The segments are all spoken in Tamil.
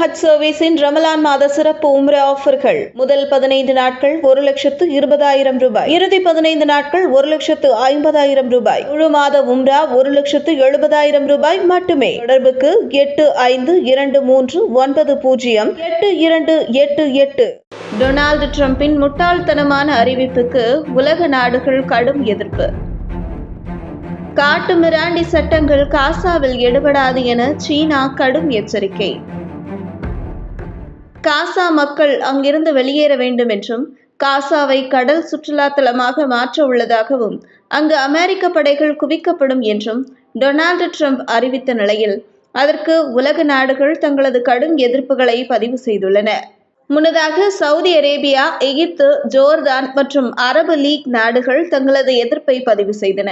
ஹஜ் சர்வீஸின் ரமலான் மாத சிறப்பு உம்ரா ஆஃபர்கள். முதல் பதினைந்து நாட்கள் ஒரு லட்சத்து இருபதாயிரம் ரூபாய். இறுதி பதினைந்து நாட்கள் ஒரு லட்சத்து ஐம்பதாயிரம் ரூபாய். முழு மாத உம்ரா ஒரு லட்சத்து எழுபதாயிரம் ரூபாய் மட்டுமே. தொடர்புக்கு எட்டு ஐந்து இரண்டு மூன்று ஒன்பது பூஜ்ஜியம் எட்டு இரண்டு எட்டு எட்டு. டொனால்டு டிரம்பின் முட்டாள்தனமான அறிவிப்புக்கு உலக நாடுகள் கடும் எதிர்ப்பு. காட்டு மிராண்டி சட்டங்கள் காசாவில் எடுபடாது என சீனா கடும் எச்சரிக்கை. காசா மக்கள் அங்கிருந்து வெளியேற வேண்டும் என்றும் காசாவை கடல் சுற்றுலா தலமாக மாற்ற உள்ளதாகவும் அங்கு அமெரிக்க படைகள் குவிக்கப்படும் என்றும் டொனால்டு ட்ரம்ப் அறிவித்த நிலையில் அதற்கு உலக நாடுகள் தங்களது கடும் எதிர்ப்புகளை பதிவு செய்துள்ளன. முன்னதாக சவுதி அரேபியா எகிப்து ஜோர்தான் மற்றும் அரபு லீக் நாடுகள் தங்களது எதிர்ப்பை பதிவு செய்தன.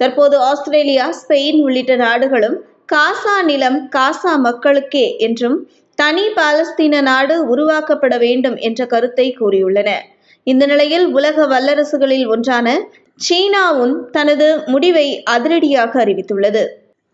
தற்போது ஆஸ்திரேலியா ஸ்பெயின் உள்ளிட்ட நாடுகளும் காசா நிலம் காசா மக்களுக்கே என்றும் தனி பாலஸ்தீன நாடு உருவாக்கப்பட வேண்டும் என்ற கருத்தை கூறியுள்ளன. இந்த நிலையில் உலக வல்லரசுகளில் ஒன்றான சீனாவும் தனது முடிவை அதிரடியாக அறிவித்துள்ளது.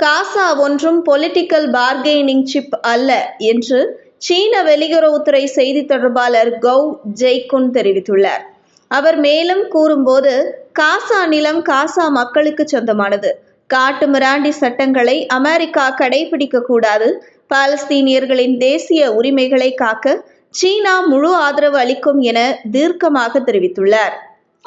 காசா ஒன்றும் பொலிட்டிக்கல் பார்கெய்னிங் சிப் அல்ல என்று சீன வெளியுறவுத்துறை செய்தி தொடர்பாளர் கௌ ஜெய்குன் தெரிவித்துள்ளார். அவர் மேலும் கூறும்போது காசா நிலம் காசா மக்களுக்கு சொந்தமானது. காட்டு மிராண்டி சட்டங்களை அமெரிக்கா கடைபிடிக்க கூடாது. பாலஸ்தீனியர்களின் தேசிய உரிமைகளை காக்க சீனா முழு ஆதரவு அளிக்கும் என தீர்க்கமாக தெரிவித்துள்ளார்.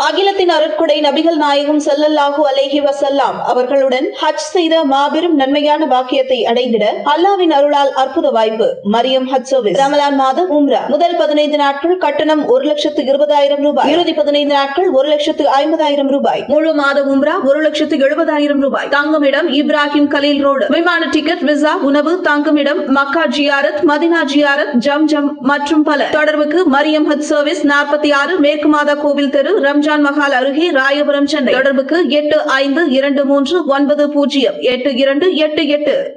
அகிலத்தின் அருட்குடை நபிகள் நாயகம் செல்லல்லாஹு அலேஹி வசல்லாம் அவர்களுடன் ஹஜ் செய்த மாபெரும் நன்மையான பாக்கியத்தை அடைந்திட அல்லாவின் அருளால் அற்புத வாய்ப்பு. மரியம் ஹஜ் சர்வீஸ் ரமலான் மாதம் உம்ரா. முதல் பதினைந்து நாட்கள் கட்டணம் ஒரு லட்சத்து இருபதாயிரம் ரூபாய். இறுதி பதினைந்து நாட்கள் ஒரு லட்சத்து ஐம்பதாயிரம் ரூபாய். முழு மாத உம்ரா ஒரு லட்சத்து எழுபதாயிரம் ரூபாய். தங்குமிடம் இப்ராஹிம் கலீல் ரோடு. விமான டிக்கெட் விசா உணவு தங்குமிடம் மக்கா ஜியாரத் மதினா ஜியாரத் ஜம் ஜம் மற்றும் பல. தொடர்புக்கு மரியம் ஹஜ் சர்வீஸ் நாற்பத்தி ஆறு மேற்கு மாதா கோவில் தெரு ரம்ஜான் மஹால் அருகே ராயபுரம் சென்னை. தொடர்புக்கு எட்டு ஐந்து இரண்டு மூன்று ஒன்பது பூஜ்ஜியம் எட்டு இரண்டு எட்டு எட்டு.